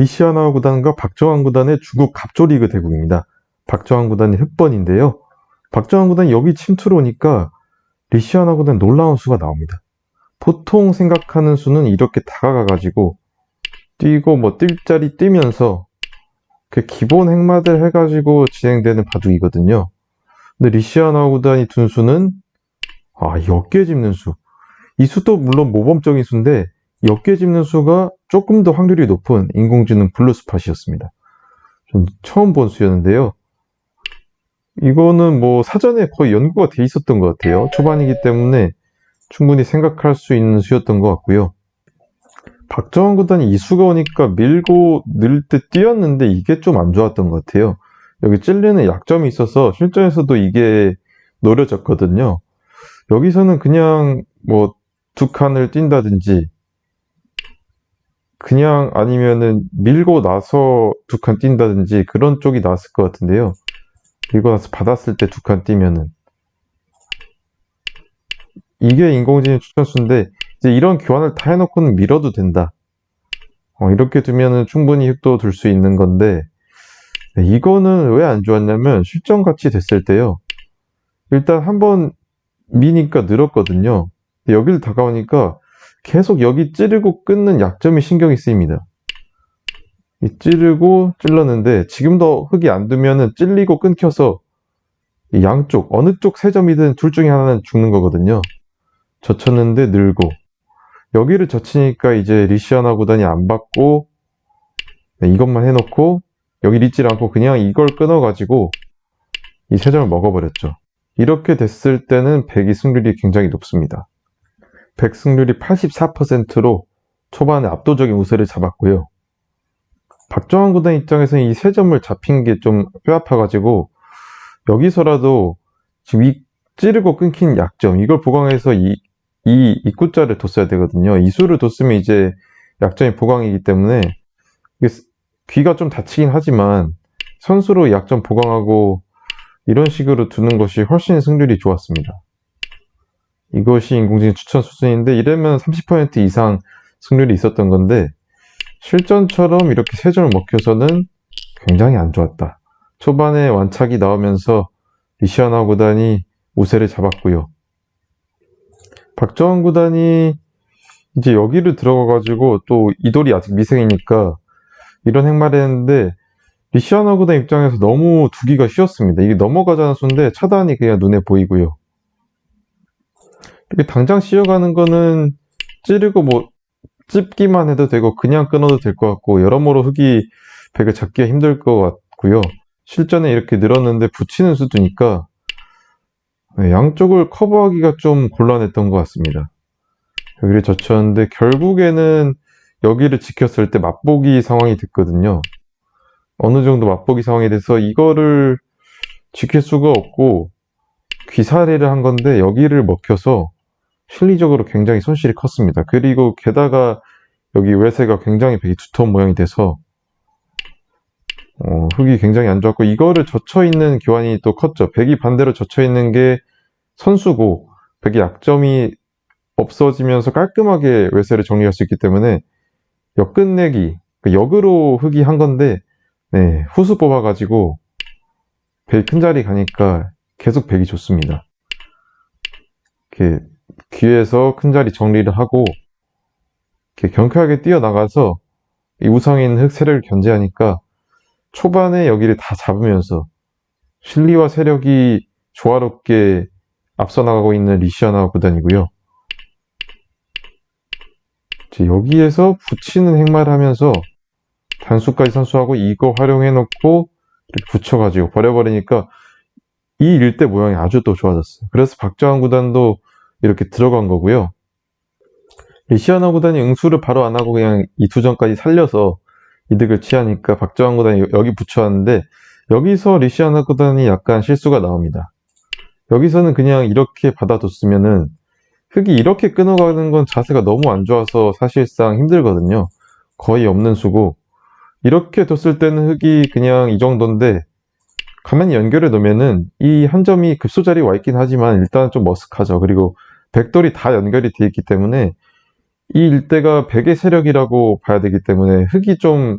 리시아나 구단과 박정환 구단의 중국 갑조리그 대국입니다. 박정환 구단이 흑번인데요. 박정환 구단이 여기 침투로 오니까 리시아나 구단 놀라운 수가 나옵니다. 보통 생각하는 수는 이렇게 다가가가지고 뛰고 뭐 뛸 자리 뛰면서 그 기본 행마들 해가지고 진행되는 바둑이거든요. 근데 리시아나 구단이 둔 수는 아, 이 어깨 짚는 수. 이 수도 물론 모범적인 수인데 이 어깨 짚는 수가 조금 더 확률이 높은 인공지능 블루스팟이었습니다. 좀 처음 본 수였는데요. 이거는 뭐 사전에 거의 연구가 돼 있었던 것 같아요. 초반이기 때문에 충분히 생각할 수 있는 수였던 것 같고요. 박정환 구단이 이 수가 오니까 밀고 늘 때 뛰었는데 이게 좀 안 좋았던 것 같아요. 여기 찔리는 약점이 있어서 실전에서도 이게 노려졌거든요. 여기서는 그냥 뭐 두 칸을 뛴다든지 그냥 아니면은 밀고 나서 두 칸 뛴다든지 그런 쪽이 나았을 것 같은데요. 밀고 나서 받았을 때 두 칸 뛰면은 이게 인공지능 추천수인데 이제 이런 교환을 다 해놓고는 밀어도 된다. 어, 이렇게 두면은 충분히 획도 둘 수 있는 건데 네, 이거는 왜 안 좋았냐면 실전 같이 됐을 때요. 일단 한번 미니까 늘었거든요. 여기를 다가오니까 계속 여기 찌르고 끊는 약점이 신경이 쓰입니다. 이 찌르고 찔렀는데 지금도 흙이 안 두면은 찔리고 끊겨서 이 양쪽 어느 쪽 세 점이든 둘 중에 하나는 죽는 거거든요. 젖혔는데 늘고 여기를 젖히니까 이제 구단이 안 받고 네, 이것만 해놓고 여기 리질 않고 그냥 이걸 끊어가지고 이 세 점을 먹어버렸죠. 이렇게 됐을 때는 백이 승률이 굉장히 높습니다. 백 승률이 84%로 초반에 압도적인 우세를 잡았고요. 박정환 구단 입장에서는 이 세 점을 잡힌 게 좀 뼈아파가지고 여기서라도 지금 이 찌르고 끊긴 약점 이걸 보강해서 이, 이 입구자를 뒀어야 되거든요. 이 수를 뒀으면 이제 약점이 보강이기 때문에 귀가 좀 다치긴 하지만 선수로 약점 보강하고 이런 식으로 두는 것이 훨씬 승률이 좋았습니다. 이것이 인공지능 추천 수준인데 이러면 30% 이상 승률이 있었던 건데 실전처럼 이렇게 세 점을 먹혀서는 굉장히 안 좋았다. 초반에 완착이 나오면서 리시아나 구단이 우세를 잡았고요. 박정환 구단이 이제 여기를 들어가가지고 또 이돌이 아직 미생이니까 이런 행마를 했는데 리시아나 구단 입장에서 너무 두기가 쉬웠습니다. 이게 넘어가자는 수인데 차단이 그냥 눈에 보이고요. 이렇게 당장 씌어가는 거는 찌르고 뭐 찝기만 해도 되고 그냥 끊어도 될 것 같고 여러모로 흙이 백을 잡기가 힘들 것 같고요. 실전에 이렇게 늘었는데 붙이는 수두니까 네, 양쪽을 커버하기가 좀 곤란했던 것 같습니다. 여기를 젖혔는데 결국에는 여기를 지켰을 때 맛보기 상황이 됐거든요. 어느 정도 맛보기 상황이 돼서 이거를 지킬 수가 없고 귀사리를 한 건데 여기를 먹혀서 실리적으로 굉장히 손실이 컸습니다. 그리고 게다가 여기 외세가 굉장히 백이 두터운 모양이 돼서 어, 흙이 굉장히 안 좋았고 이거를 젖혀 있는 교환이 또 컸죠. 백이 반대로 젖혀 있는 게 선수고 백의 약점이 없어지면서 깔끔하게 외세를 정리할 수 있기 때문에 역 끝내기 그 역으로 흙이 한 건데 네, 후수 뽑아가지고 백이 큰 자리 가니까 계속 백이 좋습니다. 이렇게 귀에서 큰 자리 정리를 하고 이렇게 경쾌하게 뛰어나가서 이 우상인 흙 세력을 견제하니까 초반에 여기를 다 잡으면서 실리와 세력이 조화롭게 앞서 나가고 있는 리시아나 구단이고요. 여기에서 붙이는 행마를 하면서 단수까지 선수하고 이거 활용해 놓고 이렇게 붙여가지고 버려버리니까 이 일대 모양이 아주 또 좋아졌어요. 그래서 박정환 구단도 이렇게 들어간 거고요. 리시아나 구단이 응수를 바로 안 하고 그냥 이 투전까지 살려서 이득을 취하니까 박정환 구단이 여기 붙여왔는데 여기서 리시아나 구단이 약간 실수가 나옵니다. 여기서는 그냥 이렇게 받아뒀으면은 흙이 이렇게 끊어가는 건 자세가 너무 안 좋아서 사실상 힘들거든요. 거의 없는 수고 이렇게 뒀을 때는 흙이 그냥 이 정도인데 가만히 연결해 놓으면은 이 한 점이 급소 자리에 와 있긴 하지만 일단 좀 머쓱하죠. 그리고 백돌이 다 연결이 되어 있기 때문에 이 일대가 백의 세력이라고 봐야 되기 때문에 흙이 좀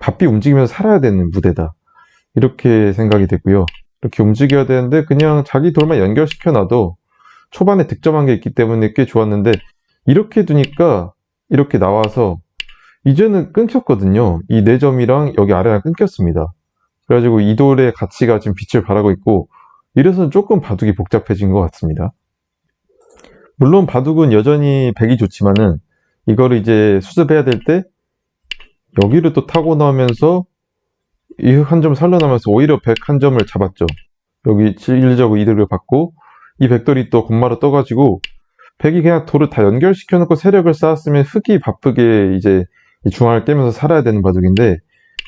바삐 움직이면서 살아야 되는 무대다. 이렇게 생각이 되고요. 이렇게 움직여야 되는데 그냥 자기 돌만 연결시켜 놔도 초반에 득점한 게 있기 때문에 꽤 좋았는데 이렇게 두니까 이렇게 나와서 이제는 끊겼거든요. 이 4점이랑 여기 아래랑 끊겼습니다. 그래가지고 이 돌의 가치가 지금 빛을 발하고 있고 이래서 조금 바둑이 복잡해진 것 같습니다. 물론 바둑은 여전히 백이 좋지만은 이거를 이제 수습해야 될 때 여기를 또 타고 나오면서 이 한 점 살려나면서 오히려 백 한 점을 잡았죠. 여기 실리적으로 이득을 받고 이 백돌이 또 건마로 떠가지고 백이 그냥 돌을 다 연결시켜 놓고 세력을 쌓았으면 흙이 바쁘게 이제 이 중앙을 깨면서 살아야 되는 바둑인데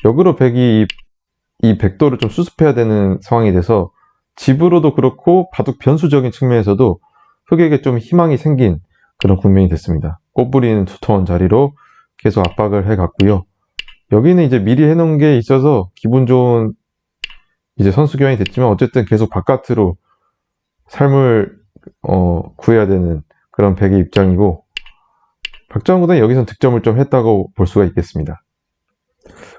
역으로 백이 이, 이 백돌을 좀 수습해야 되는 상황이 돼서 집으로도 그렇고 바둑 변수적인 측면에서도 흑에게 좀 희망이 생긴 그런 국면이 됐습니다. 꽃뿌리는 두터운 자리로 계속 압박을 해갔고요. 여기는 이제 미리 해놓은 게 있어서 기분 좋은 이제 선수 교환이 됐지만 어쨌든 계속 바깥으로 삶을 어, 구해야 되는 그런 백의 입장이고 박정훈 구단이 여기선 득점을 좀 했다고 볼 수가 있겠습니다.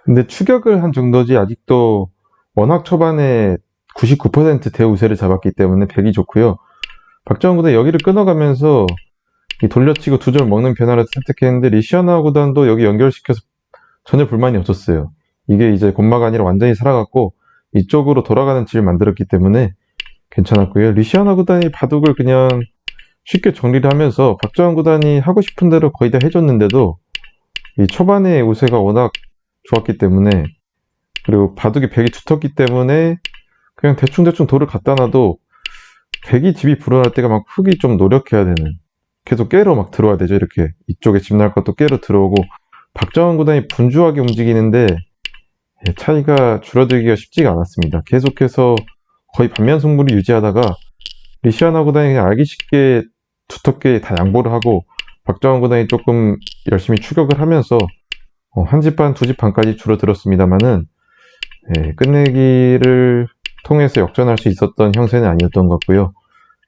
근데 추격을 한 정도지 아직도 워낙 초반에 99% 대우세를 잡았기 때문에 백이 좋고요. 박정훈 구단이 여기를 끊어가면서 이 돌려치고 두 점 먹는 변화를 선택했는데 리시아나 구단도 여기 연결시켜서 전혀 불만이 없었어요. 이게 이제 곤마가 아니라 완전히 살아갔고 이쪽으로 돌아가는 질을 만들었기 때문에 괜찮았고요. 리시아나 구단이 바둑을 그냥 쉽게 정리를 하면서 박정환 구단이 하고 싶은 대로 거의 다 해줬는데도 이 초반에 우세가 워낙 좋았기 때문에 그리고 바둑이 백이 두텁기 때문에 그냥 대충대충 돌을 갖다 놔도 백이 집이 불어날 때가 막 흙이 좀 노력해야 되는 계속 깨로 막 들어와야 되죠 이렇게 이쪽에 집 날 것도 깨로 들어오고 박정환 구단이 분주하게 움직이는데 예, 차이가 줄어들기가 쉽지가 않았습니다. 계속해서 거의 반면 승부를 유지하다가 리시아나 구단이 그냥 알기 쉽게 두텁게 다 양보를 하고 박정환 구단이 조금 열심히 추격을 하면서 어, 한집 반, 두 집 반까지 줄어들었습니다만은 예, 끝내기를 통해서 역전할 수 있었던 형세는 아니었던 것 같고요.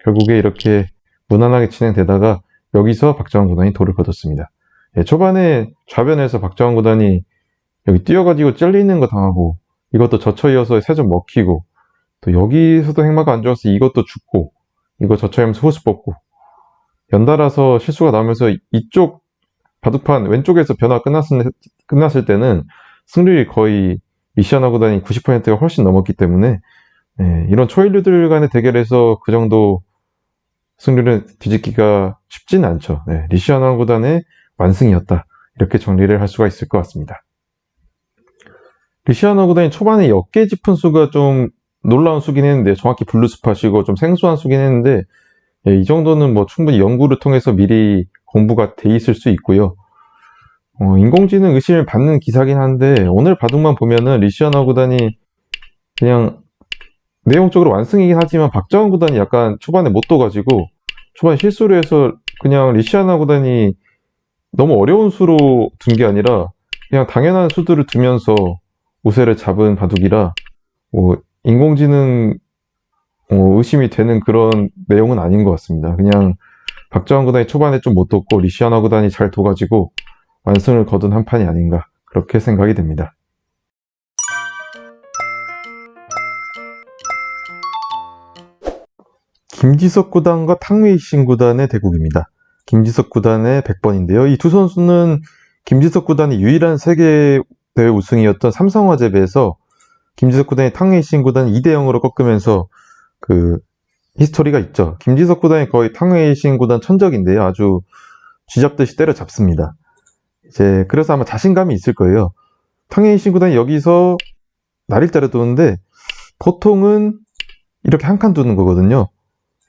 결국에 이렇게 무난하게 진행되다가 여기서 박정환 구단이 돌을 거뒀습니다. 예, 초반에 좌변에서 박정환 구단이 여기 뛰어가지고 찔리는 거 당하고 이것도 젖혀 이어서 세 점 먹히고 또 여기서도 행마가 안 좋아서 이것도 죽고 이거 젖혀하면서 호수 뽑고 연달아서 실수가 나오면서 이쪽 바둑판 왼쪽에서 변화 끝났을, 끝났을 때는 승률이 거의 미시아나 구단이 90%가 훨씬 넘었기 때문에 예, 이런 초일류들 간의 대결에서 그 정도 승률을 뒤집기가 쉽지는 않죠. 네, 리시아나 구단의 완승이었다. 이렇게 정리를 할 수가 있을 것 같습니다. 리시아나 구단이 초반에 역계 짚은 수가 좀 놀라운 수긴 했는데 정확히 블루 스팟이고 좀 생소한 수긴 했는데 예, 이 정도는 뭐 충분히 연구를 통해서 미리 공부가 돼 있을 수 있고요. 어, 인공지능 의심을 받는 기사긴 한데 오늘 바둑만 보면은 리시아나 구단이 그냥 내용적으로 완승이긴 하지만 박정환 구단이 약간 초반에 못 떠가지고 초반에 실수를 해서 그냥 리시아나 구단이 너무 어려운 수로 둔 게 아니라 그냥 당연한 수들을 두면서 우세를 잡은 바둑이라 뭐 인공지능 어, 의심이 되는 그런 내용은 아닌 것 같습니다. 그냥 박정환 구단이 초반에 좀 못 뒀고 리시아나 구단이 잘 둬가지고 완승을 거둔 한 판이 아닌가 그렇게 생각이 됩니다. 김지석 구단과 탕웨이신 구단의 대국입니다. 김지석 구단의 100번인데요. 이 두 선수는 김지석 구단이 유일한 세계 대회 우승이었던 삼성화재배에서 김지석 구단이 탕웨이신 구단 2대 0으로 꺾으면서 그 히스토리가 있죠. 김지석 구단이 거의 탕웨이신 구단 천적인데요. 아주 쥐잡듯이 때려잡습니다. 이제 그래서 아마 자신감이 있을 거예요. 탕웨이신 구단이 여기서 날일 자를 두는데 보통은 이렇게 한 칸 두는 거거든요.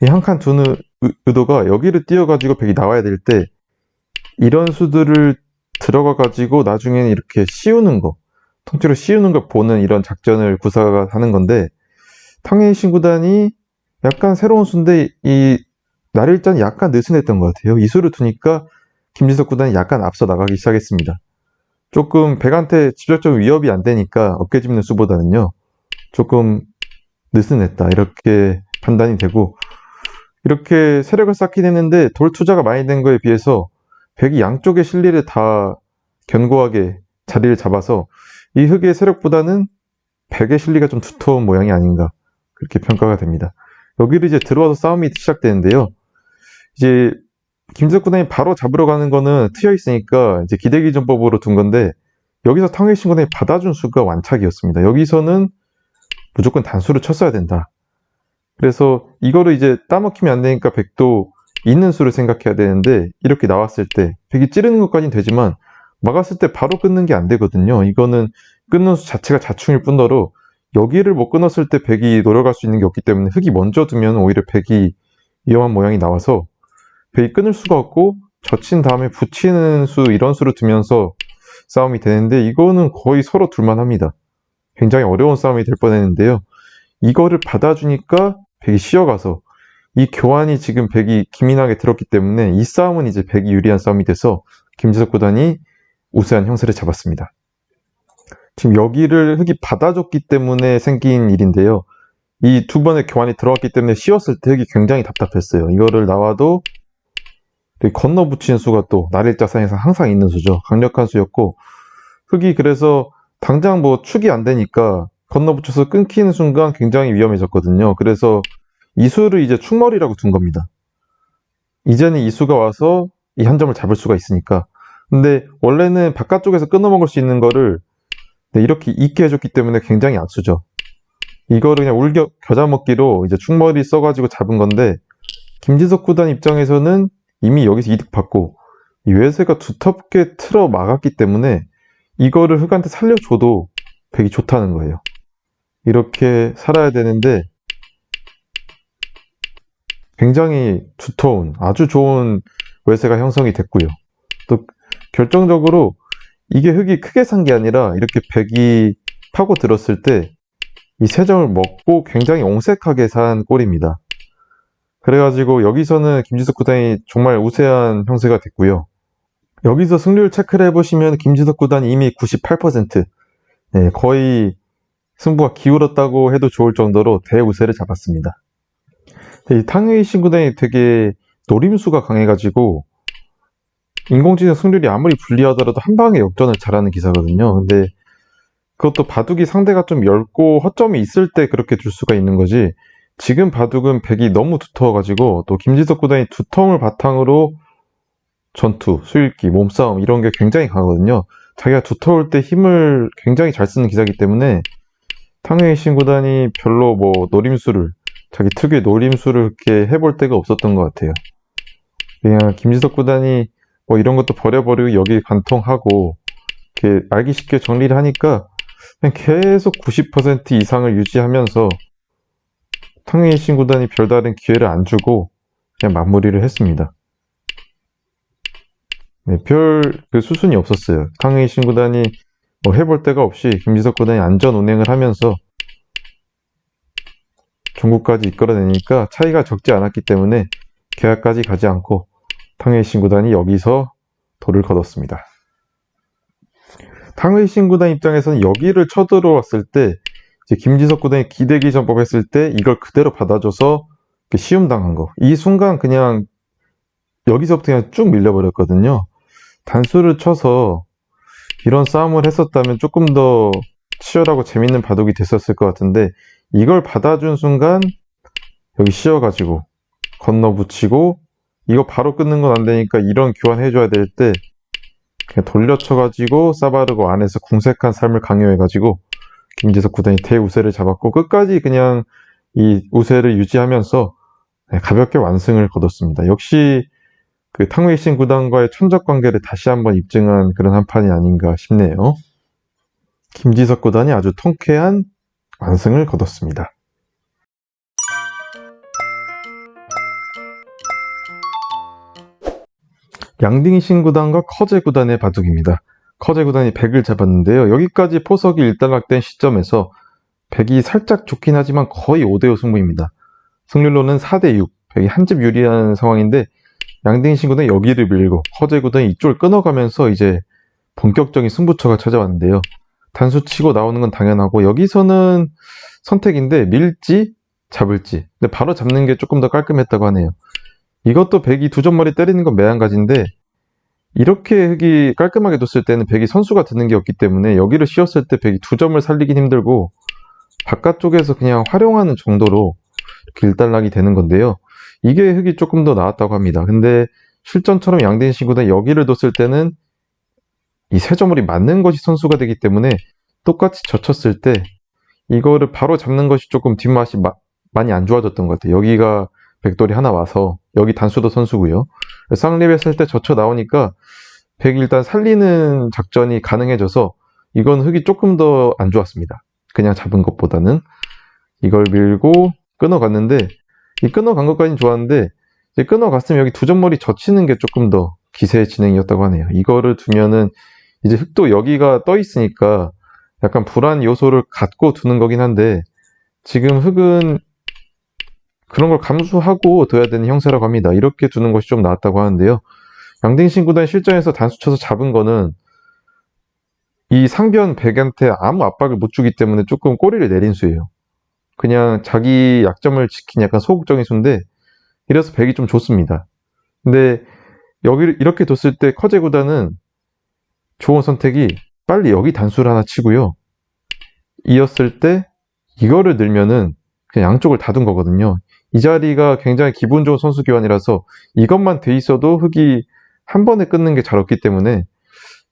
이 한 칸 두는 의도가 여기를 띄어가지고 백이 나와야 될 때 이런 수들을 들어가가지고 나중에는 이렇게 씌우는 거 통째로 씌우는 걸 보는 이런 작전을 구사가 하는 건데 탕웨이 신 구단이 약간 새로운 수인데 이 날일자는 약간 느슨했던 것 같아요. 이 수를 두니까 김지석 구단이 약간 앞서 나가기 시작했습니다. 조금 백한테 직접적인 위협이 안 되니까 어깨 짚는 수보다는요. 조금 느슨했다. 이렇게 판단이 되고 이렇게 세력을 쌓긴 했는데 돌 투자가 많이 된 거에 비해서 백이 양쪽의 실리를 다 견고하게 자리를 잡아서 이 흑의 세력보다는 백의 실리가 좀 두터운 모양이 아닌가 그렇게 평가가 됩니다. 여기를 이제 들어와서 싸움이 시작되는데요. 이제 김지석 구단이 바로 잡으러 가는 거는 트여 있으니까 이제 기대기 전법으로 둔 건데 여기서 탕웨이신 구단이 받아준 수가 완착이었습니다. 여기서는 무조건 단수를 쳤어야 된다. 그래서 이거를 이제 따먹히면 안 되니까 백도 있는 수를 생각해야 되는데 이렇게 나왔을 때 백이 찌르는 것까지는 되지만 막았을 때 바로 끊는 게 안 되거든요. 이거는 끊는 수 자체가 자충일 뿐더러 여기를 못 끊었을 때 백이 노려갈 수 있는 게 없기 때문에 흑이 먼저 두면 오히려 백이 위험한 모양이 나와서 백이 끊을 수가 없고 젖힌 다음에 붙이는 수 이런 수를 두면서 싸움이 되는데 이거는 거의 서로 둘만 합니다. 굉장히 어려운 싸움이 될 뻔했는데요. 이거를 받아주니까 백이 쉬어가서 이 교환이 지금 백이 기민하게 들었기 때문에 이 싸움은 이제 백이 유리한 싸움이 돼서 김지석 구단이 우세한 형세를 잡았습니다. 지금 여기를 흑이 받아줬기 때문에 생긴 일인데요. 이 두 번의 교환이 들어왔기 때문에 쉬었을 때 흑이 굉장히 답답했어요. 이거를 나와도 건너 붙이는 수가 또 날일자상에서 항상 있는 수죠. 강력한 수였고 흑이 그래서 당장 뭐 축이 안 되니까 건너 붙여서 끊기는 순간 굉장히 위험해졌거든요. 그래서 이 수를 이제 축머리라고 둔 겁니다. 이제는 이 수가 와서 이 한 점을 잡을 수가 있으니까. 근데 원래는 바깥쪽에서 끊어먹을 수 있는 거를 네, 이렇게 있게 해줬기 때문에 굉장히 악수죠. 이거를 그냥 울겨 겨자 먹기로 이제 축머리 써가지고 잡은 건데 김지석 구단 입장에서는 이미 여기서 이득 받고 이 외세가 두텁게 틀어 막았기 때문에 이거를 흑한테 살려줘도 되게 좋다는 거예요. 이렇게 살아야 되는데 굉장히 두터운 아주 좋은 외세가 형성이 됐고요. 또 결정적으로 이게 흙이 크게 산 게 아니라 이렇게 백이 파고 들었을 때 이 세 점을 먹고 굉장히 옹색하게 산 꼴입니다. 그래가지고 여기서는 김지석 구단이 정말 우세한 형세가 됐고요. 여기서 승률 체크를 해보시면 김지석 구단이 이미 98% 네, 거의 승부가 기울었다고 해도 좋을 정도로 대우세를 잡았습니다. 이 탕웨이 신구단이 되게 노림수가 강해가지고 인공지능 승률이 아무리 불리하더라도 한 방에 역전을 잘하는 기사거든요. 근데 그것도 바둑이 상대가 좀 얇고 허점이 있을 때 그렇게 줄 수가 있는 거지. 지금 바둑은 백이 너무 두터워가지고 또 김지석 구단이 두통을 바탕으로 전투, 수일기, 몸싸움 이런 게 굉장히 강하거든요. 자기가 두터울 때 힘을 굉장히 잘 쓰는 기사기 때문에 탕웨이 신 구단이 별로 뭐 노림수를 자기 특유의 노림수를 그렇게 해볼 때가 없었던 것 같아요. 그냥 김지석 구단이 뭐 이런 것도 버려버리고 여기 관통하고 이렇게 알기 쉽게 정리를 하니까 그냥 계속 90% 이상을 유지하면서 탕웨이 신 구단이 별다른 기회를 안 주고 그냥 마무리를 했습니다. 네, 별그 수순이 없었어요. 탕웨이 신 구단이 뭐 해볼 데가 없이 김지석 구단이 안전 운행을 하면서 종국까지 이끌어내니까 차이가 적지 않았기 때문에 계약까지 가지 않고 탕웨이신 구단이 여기서 돌을 거뒀습니다. 탕웨이신 구단 입장에서는 여기를 쳐들어왔을 때 김지석 구단이 기대기 전법 했을 때 이걸 그대로 받아줘서 시움당한 거. 이 순간 그냥 여기서부터 그냥 쭉 밀려버렸거든요. 단수를 쳐서 이런 싸움을 했었다면 조금 더 치열하고 재밌는 바둑이 됐었을 것 같은데 이걸 받아준 순간 여기 씌어가지고 건너 붙이고 이거 바로 끊는 건 안 되니까 이런 교환 해줘야 될 때 돌려쳐가지고 싸바르고 안에서 궁색한 삶을 강요해가지고 김지석 구단이 대우세를 잡았고 끝까지 그냥 이 우세를 유지하면서 네, 가볍게 완승을 거뒀습니다. 역시 그 탕웨이신 구단과의 천적 관계를 다시 한번 입증한 그런 한 판이 아닌가 싶네요. 김지석 구단이 아주 통쾌한 완승을 거뒀습니다. 양딩 신 구단과 커제 구단의 바둑입니다. 커제 구단이 100을 잡았는데요. 여기까지 포석이 일단락된 시점에서 100이 살짝 좋긴 하지만 거의 5대5 승부입니다. 승률로는 4대6, 100이 한 집 유리한 상황인데 양딩 신구단이 여기를 밀고 커제 구단이 이쪽을 끊어가면서 이제 본격적인 승부처가 찾아왔는데요. 단수 치고 나오는 건 당연하고 여기서는 선택인데 밀지 잡을지 근데 바로 잡는 게 조금 더 깔끔했다고 하네요. 이것도 백이 두 점머리 때리는 건 매한가지인데 이렇게 흙이 깔끔하게 뒀을 때는 백이 선수가 드는 게 없기 때문에 여기를 씌웠을 때 백이 두 점을 살리긴 힘들고 바깥쪽에서 그냥 활용하는 정도로 일단락이 되는 건데요. 이게 흙이 조금 더 나았다고 합니다. 근데 실전처럼 양대인 신구단 여기를 뒀을 때는 이 세 점물이 맞는 것이 선수가 되기 때문에 똑같이 젖혔을 때 이거를 바로 잡는 것이 조금 뒷맛이 마- 많이 안 좋아졌던 것 같아요. 여기가 백돌이 하나 와서 여기 단수도 선수고요. 쌍립 했을 때 젖혀 나오니까 백이 일단 살리는 작전이 가능해져서 이건 흙이 조금 더 안 좋았습니다. 그냥 잡은 것보다는 이걸 밀고 끊어갔는데 이 끊어간 것까지는 좋았는데 이제 끊어갔으면 여기 두 점머리 젖히는 게 조금 더 기세의 진행이었다고 하네요. 이거를 두면은 이제 흙도 여기가 떠 있으니까 약간 불안 요소를 갖고 두는 거긴 한데 지금 흙은 그런 걸 감수하고 둬야 되는 형세라고 합니다. 이렇게 두는 것이 좀 나았다고 하는데요. 양등신 구단 실전에서 단수 쳐서 잡은 거는 이 상변 백한테 아무 압박을 못 주기 때문에 조금 꼬리를 내린 수예요. 그냥 자기 약점을 지킨 약간 소극적인 수인데 이래서 백이 좀 좋습니다. 근데 여기를 이렇게 뒀을 때 커제 구단은 좋은 선택이 빨리 여기 단수를 하나 치고요. 이었을 때 이거를 늘면은 그냥 양쪽을 다 둔 거거든요. 이 자리가 굉장히 기분 좋은 선수 교환이라서 이것만 돼 있어도 흙이 한 번에 끊는 게 잘 없기 때문에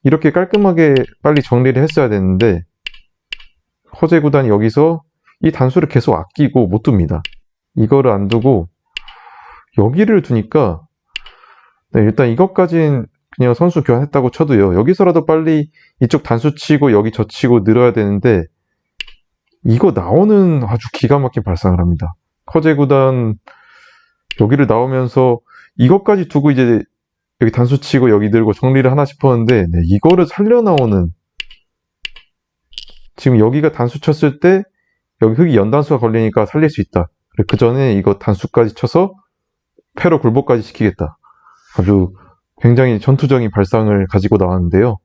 이렇게 깔끔하게 빨리 정리를 했어야 되는데 허재 구단이 여기서 이 단수를 계속 아끼고 못 둡니다. 이거를 안 두고 여기를 두니까 네, 일단 이것까진 그냥 선수 교환했다고 쳐도요. 여기서라도 빨리 이쪽 단수 치고 여기 젖히고 늘어야 되는데 이거 나오는 아주 기가 막힌 발상을 합니다. 커제 구단 여기를 나오면서 이것까지 두고 이제 여기 단수 치고 여기 들고 정리를 하나 싶었는데 네, 이거를 살려 나오는 지금 여기가 단수 쳤을 때 여기 흙이 연단수가 걸리니까 살릴 수 있다. 그 전에 이거 단수까지 쳐서 패로 굴복까지 시키겠다. 아주 굉장히 전투적인 발상을 가지고 나왔는데요.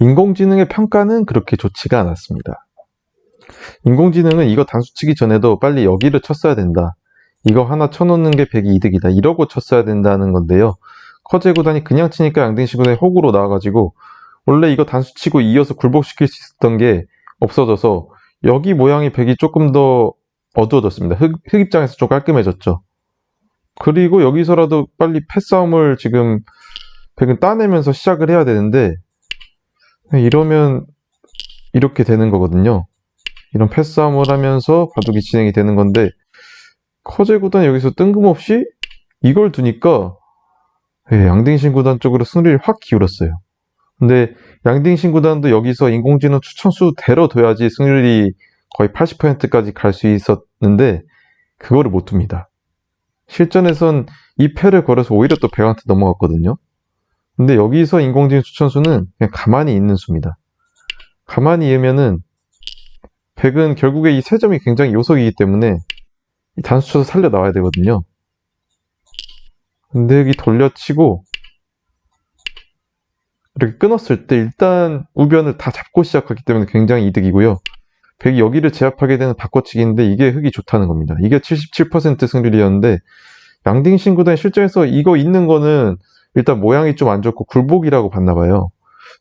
인공지능의 평가는 그렇게 좋지가 않았습니다. 인공지능은 이거 단수 치기 전에도 빨리 여기를 쳤어야 된다. 이거 하나 쳐놓는 게 100이 이득이다. 이러고 쳤어야 된다는 건데요. 커제 구단이 그냥 치니까 양등시 구단이 호구로 나와가지고 원래 이거 단수 치고 이어서 굴복시킬 수 있었던 게 없어져서 여기 모양이 100이 조금 더 어두워졌습니다. 흙, 흙 입장에서 좀 깔끔해졌죠. 그리고 여기서라도 빨리 패싸움을 지금 100은 따내면서 시작을 해야 되는데 이러면 이렇게 되는 거거든요. 이런 패싸움을 하면서 바둑이 진행이 되는 건데 커제 구단이 여기서 뜬금없이 이걸 두니까 예, 양딩신 구단 쪽으로 승리를 확 기울었어요. 근데 양딩신 구단도 여기서 인공지능 추천수대로 둬야지 승률이 거의 80%까지 갈 수 있었는데 그거를 못 둡니다. 실전에선 이 패를 걸어서 오히려 또 백한테 넘어갔거든요. 근데 여기서 인공지능 추천수는 그냥 가만히 있는 수입니다. 가만히 있으면은 백은 결국에 이 세 점이 굉장히 요석이기 때문에 이 단수 쳐서 살려 나와야 되거든요. 근데 여기 돌려치고 이렇게 끊었을 때 일단 우변을 다 잡고 시작하기 때문에 굉장히 이득이고요. 백이 여기를 제압하게 되는 바꿔치기인데 이게 흙이 좋다는 겁니다. 이게 77% 승률이었는데 양딩 신 구단이 실전에서 이거 있는 거는 일단 모양이 좀 안 좋고 굴복이라고 봤나 봐요.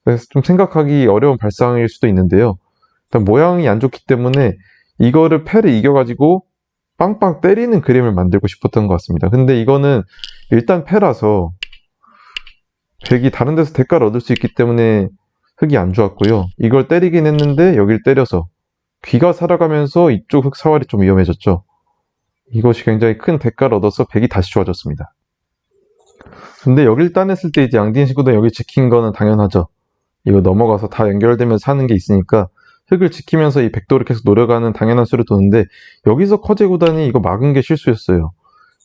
그래서 좀 생각하기 어려운 발상일 수도 있는데요. 일단 모양이 안 좋기 때문에 이거를 패를 이겨가지고 빵빵 때리는 그림을 만들고 싶었던 것 같습니다. 근데 이거는 일단 패라서 백이 다른 데서 대가를 얻을 수 있기 때문에 흙이 안 좋았고요. 이걸 때리긴 했는데 여길 때려서 귀가 살아가면서 이쪽 흙 사활이 좀 위험해졌죠. 이것이 굉장히 큰 대가를 얻어서 백이 다시 좋아졌습니다. 근데 여길 따냈을 때 이제 양딘 시구도 여기 지킨 거는 당연하죠. 이거 넘어가서 다 연결되면서 사는 게 있으니까 흙을 지키면서 이 백도를 계속 노려가는 당연한 수를 두는데 여기서 커제 구단이 이거 막은 게 실수였어요.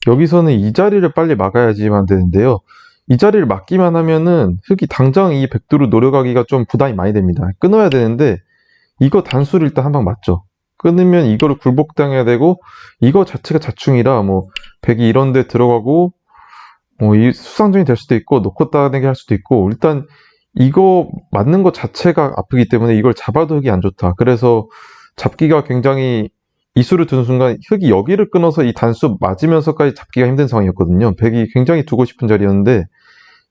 여기서는 이 자리를 빨리 막아야지만 되는데요. 이 자리를 막기만 하면은 흙이 당장 이 백도를 노려가기가 좀 부담이 많이 됩니다. 끊어야 되는데 이거 단수를 일단 한 방 맞죠. 끊으면 이거를 굴복당해야 되고 이거 자체가 자충이라 뭐 백이 이런 데 들어가고 뭐 이 수상전이 될 수도 있고 놓고 따내게 할 수도 있고 일단 이거 맞는 것 자체가 아프기 때문에 이걸 잡아도 흙이 안 좋다. 그래서 잡기가 굉장히 이수를 두는 순간 흙이 여기를 끊어서 이 단수 맞으면서까지 잡기가 힘든 상황이었거든요. 백이 굉장히 두고 싶은 자리였는데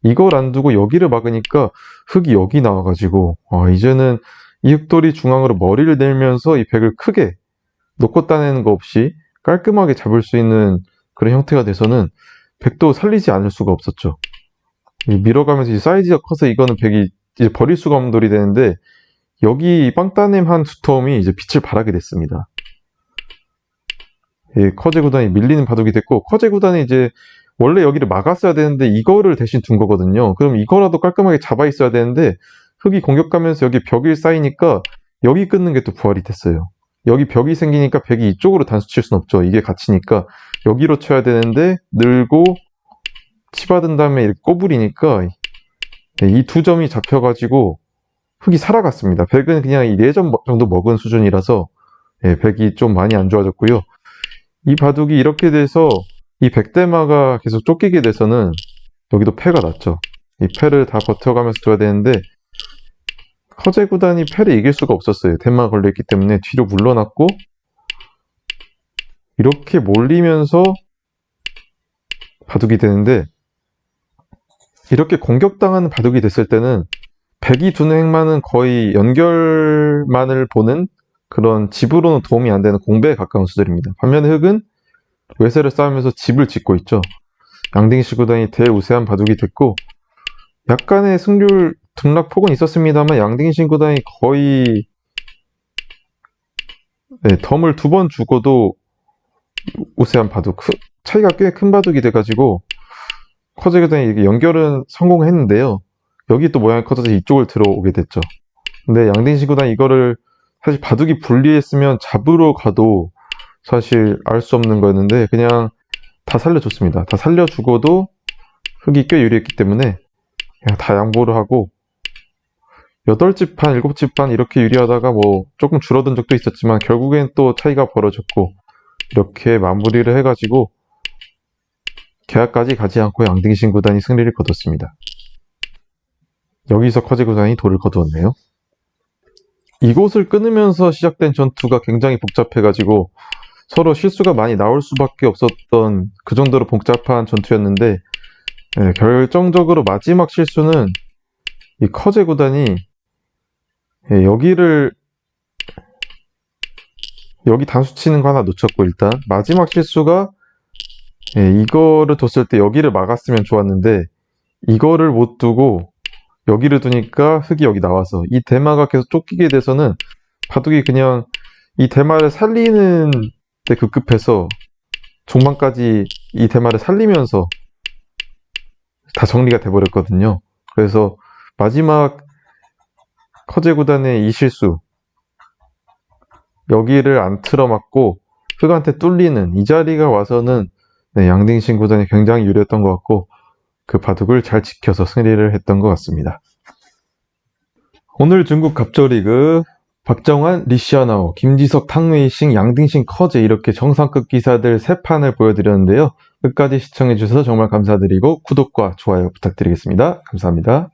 이걸 안 두고 여기를 막으니까 흑이 여기 나와가지고 아, 이제는 이 흑돌이 중앙으로 머리를 내면서 이 백을 크게 놓고 따내는 거 없이 깔끔하게 잡을 수 있는 그런 형태가 돼서는 백도 살리지 않을 수가 없었죠. 이 밀어가면서 이 사이즈가 커서 이거는 백이 이제 버릴 수가 없는 돌이 되는데 여기 빵따냄 한 두터움이 이제 빛을 발하게 됐습니다. 예, 커제 구단이 밀리는 바둑이 됐고 커제 구단이 이제 원래 여기를 막았어야 되는데 이거를 대신 둔 거거든요. 그럼 이거라도 깔끔하게 잡아 있어야 되는데 흙이 공격하면서 여기 벽이 쌓이니까 여기 끊는 게 또 부활이 됐어요. 여기 벽이 생기니까 벽이 이쪽으로 단수 칠 순 없죠. 이게 갇히니까 여기로 쳐야 되는데 늘고 치받은 다음에 이렇게 꼬부리니까 이 두 점이 잡혀가지고 흙이 살아갔습니다. 백은 그냥 이 4점 정도 먹은 수준이라서 예, 백이 좀 많이 안 좋아졌고요. 이 바둑이 이렇게 돼서 이 백대마가 계속 쫓기게 돼서는 여기도 패가 났죠. 이 패를 다 버텨가면서 둬야 되는데 허재 구단이 패를 이길 수가 없었어요. 대마 걸려있기 때문에 뒤로 물러났고 이렇게 몰리면서 바둑이 되는데 이렇게 공격당하는 바둑이 됐을 때는 백이 두는 행만은 거의 연결만을 보는 그런 집으로는 도움이 안 되는 공배에 가까운 수들입니다. 반면에 흑은 외세를 쌓으면서 집을 짓고 있죠. 양등시 구단이 대우세한 바둑이 됐고 약간의 승률 등락폭은 있었습니다만 양등신 구단이 거의 네, 덤을 두 번 주고도 우세한 바둑 크- 차이가 꽤 큰 바둑이 돼가지고 커제 구단이 이게 연결은 성공했는데요. 여기 또 모양이 커져서 이쪽을 들어오게 됐죠. 근데 양등신 구단이 이거를 사실 바둑이 불리했으면 잡으러 가도 사실 알 수 없는 거였는데 그냥 다 살려줬습니다. 다 살려주고도 흑이 꽤 유리했기 때문에 그냥 다 양보를 하고 8집 반, 7집 반 이렇게 유리하다가 뭐 조금 줄어든 적도 있었지만 결국엔 또 차이가 벌어졌고 이렇게 마무리를 해가지고 계약까지 가지 않고 양등신 구단이 승리를 거뒀습니다. 여기서 커제 구단이 돌을 거두었네요. 이곳을 끊으면서 시작된 전투가 굉장히 복잡해가지고 서로 실수가 많이 나올 수밖에 없었던 그 정도로 복잡한 전투였는데 예, 결정적으로 마지막 실수는 이 커제 구단이 예, 여기를 여기 단수 치는 거 하나 놓쳤고 일단 마지막 실수가 예, 이거를 뒀을 때 여기를 막았으면 좋았는데 이거를 못 두고 여기를 두니까 흙이 여기 나와서 이 대마가 계속 쫓기게 돼서는 바둑이 그냥 이 대마를 살리는 데 급급해서 종반까지 이 대마를 살리면서 다 정리가 돼버렸거든요. 그래서 마지막 커제 구단의 이 실수 여기를 안 틀어맞고 흑한테 뚫리는 이 자리가 와서는 네, 양딩신 구단이 굉장히 유리했던 것 같고 그 바둑을 잘 지켜서 승리를 했던 것 같습니다. 오늘 중국 갑조리그 박정환, 리시아나오, 김지석, 탕웨이싱, 양딩신, 커제 이렇게 정상급 기사들 세 판을 보여드렸는데요. 끝까지 시청해주셔서 정말 감사드리고 구독과 좋아요 부탁드리겠습니다. 감사합니다.